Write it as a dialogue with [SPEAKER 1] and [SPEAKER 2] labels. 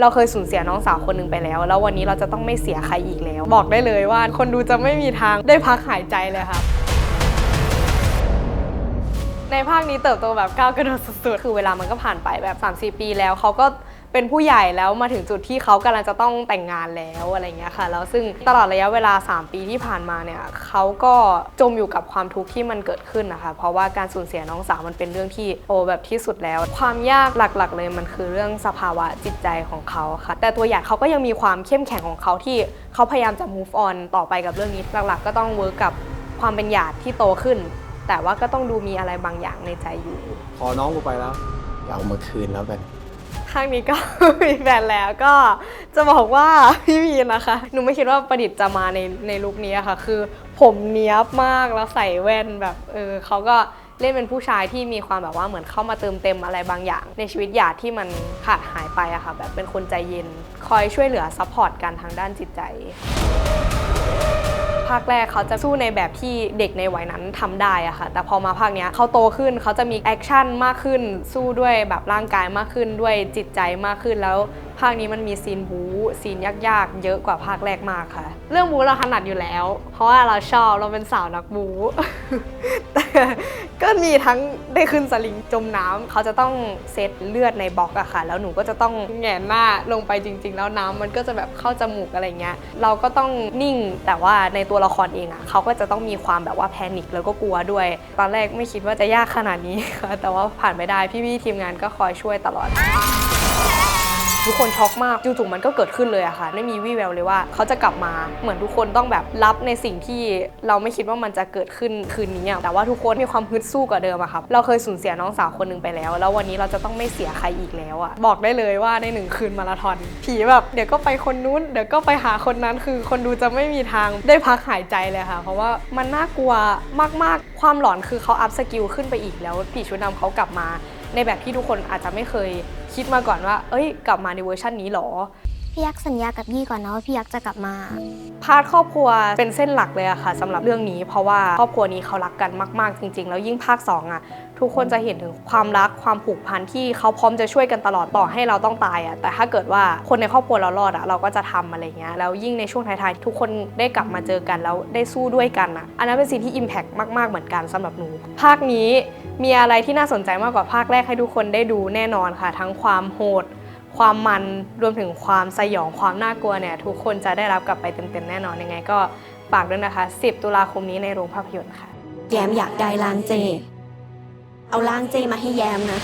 [SPEAKER 1] เราเคยสูญเสียน้องสาวคนหนึ่งไปแล้ว แล้ววันนี้เราจะต้องไม่เสียใครอีกแล้ว บอกได้เลยว่าคนดูจะไม่มีทางได้พักหายใจเลยค่ะ ในภาคนี้เติบโตแบบก้าวกระโดดสุดๆ คือเวลามันก็ผ่านไปแบบ 3-4 ปีแล้วเขาก็เป็นผู้ใหญ่แล้วมาถึงจุดที่เขากำลังจะต้องแต่งงานแล้วอะไรเงี้ยค่ะ แล้วซึ่งตลอดระยะเวลา 3 ปีที่ผ่านมาเนี่ยเขาก็จมอยู่กับความทุกข์ที่มันเกิดขึ้นนะคะ เพราะว่าการสูญเสียน้องสาวมันเป็นเรื่องที่โอแบบที่สุดแล้ว ความยากหลักๆ เลยมันคือเรื่องสภาวะจิตใจของเขาค่ะ แต่ตัวหยาดเขาก็ยังมีความเข้มแข็งของเขาที่เขาพยายามจะ move on ต่อไปกับเรื่องนี้หลัก ๆ ก็ต้องเวิร์กกับความเป็นหยาดที่โตขึ้น แต่ว่าก็ต้องดูมีอะไรบางอย่างในใจอยู่
[SPEAKER 2] พอน้องกูไปแล้ว
[SPEAKER 3] เอามาคืนแล้วกัน
[SPEAKER 1] ข้างนี้ก็ มีแฟนแล้วก็จะบอกว่าพี่มีนนะคะ หนูไม่คิดว่าประดิษฐ์จะมาในในลุคนี้อะค่ะ คือผมเนี้ยบมากแล้วใส่แว่นแบบเออเขาก็เล่นเป็นผู้ชายที่มีความแบบว่าเหมือนเข้ามาเติมเต็มอะไรบางอย่าง ในชีวิตหยาดที่มันขาดหายไปอะค่ะ แบบเป็นคนใจเย็น คอยช่วยเหลือซัพพอร์ตกันทางด้านจิตใจภาคแรกเขาจะสู้ในแบบที่เด็กในวัยนั้นทำได้อะค่ะ แต่พอมาภาคเนี้ยเขาโตขึ้นเขาจะมีแอคชั่นมากขึ้น สู้ด้วยแบบร่างกายมากขึ้นด้วยจิตใจมากขึ้นแล้วภาคนี้มันมีซีนบู๊ซีนยากๆ เยอะกว่าภาคแรกมากค่ะ เรื่องบู๊เราถนัดอยู่แล้ว เพราะว่าเราชอบเราเป็นสาวนักบู๊แก็มีทั้งได้ขึ้นสลิงจมน้ำเขาจะต้องเซตเลือดในบล็อกอะค่ะ แล้วหนูก็จะต้องแงนหน้าลงไปจริง ๆ แล้วน้ำมันก็จะแบบเข้าจมูกอะไรเงี้ย เราก็ต้องนิ่งแต่ว่าในตัวละครเองอะเขาก็จะต้องมีความแบบว่าแพนิคแล้วก็กลัวด้วย ตอนแรกไม่คิดว่าจะยากขนาดนี้ค่ะแต่ว่าผ่านไปได้พี่ๆทีมงานก็คอยช่วยตลอด ทุกคนช็อกมากจู่ๆมันก็เกิดขึ้นเลยอะค่ะ ไม่มีวี่แววเลยว่าเขาจะกลับมาเหมือนทุกคนต้องแบบรับในสิ่งที่เราไม่คิดว่ามันจะเกิดขึ้นคืนนี้แต่ว่าทุกคนมีความฮึดสู้กว่าเดิมอะครับเราเคยสูญเสียน้องสาวคนหนึ่งไปแล้ว แล้ววันนี้เราจะต้องไม่เสียใครอีกแล้วอะบอกได้เลยว่าในหนึ่งคืนมาราธอนผีแบบเดี๋ยวก็ไปคนนู้นเดี๋ยวก็ไปหาคนนั้นคือคนดูจะไม่มีทางได้พักหายใจเลยค่ะ เพราะว่ามันน่ากลัวมากๆ ความหลอนคือเขาอัพสกิลขึ้นไปอีกแล้วผีชุดดำเขากลับมา ในแบบที่ทุกคนอาจจะไม่เคยคิดมาก่อนว่า เอ้ย กลับมาในเวอร์ชันนี้หรอ
[SPEAKER 4] พี่ยักษ์สัญญากับยี่ก่อนนะว่าพี่ยักษ์จะกลับมา
[SPEAKER 1] พาร์ทครอบครัวเป็นเส้นหลักเลยอะค่ะสำหรับเรื่องนี้ เพราะว่าครอบครัวนี้เขารักกันมาก ๆ จริง ๆ แล้วยิ่งภาค2อะทุกคนจะเห็นถึงความรักความผูกพันที่เขาพร้อมจะช่วยกันตลอดต่อให้เราต้องตายอะแต่ถ้าเกิดว่าคนในครอบครัวเรารอดอะเราก็จะทำอะไรเงี้ยแล้วยิ่งในช่วงท้ายๆทุกคนได้กลับมาเจอกันแล้วได้สู้ด้วยกันอะอันนั้นเป็นสิ่งที่อิมแพกมาก ๆเหมือนกันสำหรับหนูภาคนี้มีอะไรที่น่าสนใจมากกว่าภาคแรกให้ทุกคนได้ดูแน่นอนค่ะ ทั้งความโหด ความมันรวมถึงความสยองความน่ากลัวเนี่ยทุกคนจะได้รับกลับไปเต็มๆแน่นอนยังไง ก็ฝากด้วยนะคะ 10 ตุลาคมนี้ในโรงภาพยนตร์ค่ะ
[SPEAKER 5] แยมอยากได้ล้างเจ เอาล้างเจมาให้แยมนะ